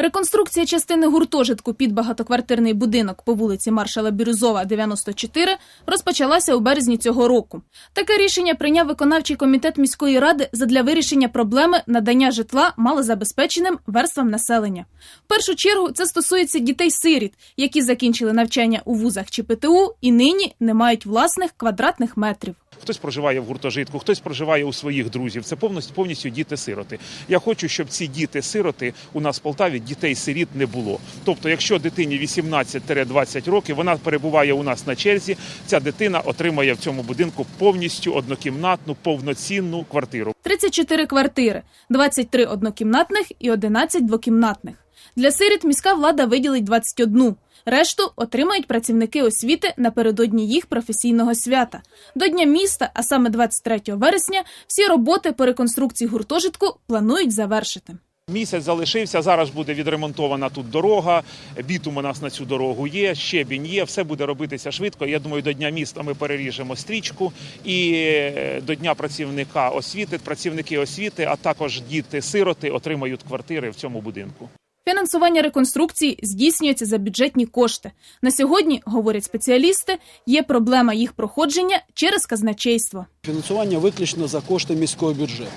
Реконструкція частини гуртожитку під багатоквартирний будинок по вулиці Маршала Бірюзова, 94, розпочалася у березні цього року. Таке рішення прийняв виконавчий комітет міської ради задля вирішення проблеми надання житла малозабезпеченим верствам населення. В першу чергу це стосується дітей-сиріт, які закінчили навчання у вузах чи ПТУ і нині не мають власних квадратних метрів. Хтось проживає в гуртожитку, хтось проживає у своїх друзів. Це повністю повністю діти-сироти. Я хочу, щоб ці діти-сироти у нас в Полтаві дітей-сиріт не було. Тобто, якщо дитині 18-20 років, вона перебуває у нас на черзі. Ця дитина отримає в цьому будинку повністю однокімнатну повноцінну квартиру. 34 квартири, 23 однокімнатних і 11 двокімнатних. Для сиріт міська влада виділить 21. Решту отримають працівники освіти напередодні їх професійного свята. До Дня міста, а саме 23 вересня, всі роботи по реконструкції гуртожитку планують завершити. Місяць залишився. Зараз буде відремонтована тут дорога. Бітум у нас на цю дорогу є. Щебінь є. Все буде робитися швидко. Я думаю, до дня міста ми переріжемо стрічку і е, до дня працівника освіти, працівники освіти, а також діти-сироти отримають квартири в цьому будинку. Фінансування реконструкції здійснюється за бюджетні кошти. На сьогодні, говорять спеціалісти, є проблема їх проходження через казначейство. Фінансування виключно за кошти міського бюджету.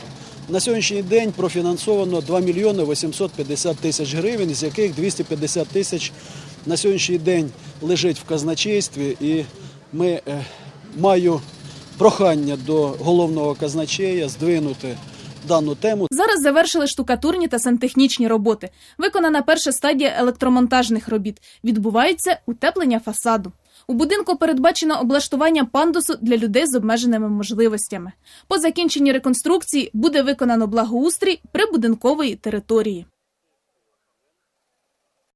На сьогоднішній день профінансовано 2 мільйони 850 тисяч гривень, з яких 250 тисяч на сьогоднішній день лежить в казначействі. І ми е, маю прохання до головного казначея здвинути дану тему. Зараз завершили штукатурні та сантехнічні роботи. Виконана перша стадія електромонтажних робіт. Відбувається утеплення фасаду. У будинку передбачено облаштування пандусу для людей з обмеженими можливостями. По закінченні реконструкції буде виконано благоустрій прибудинкової території.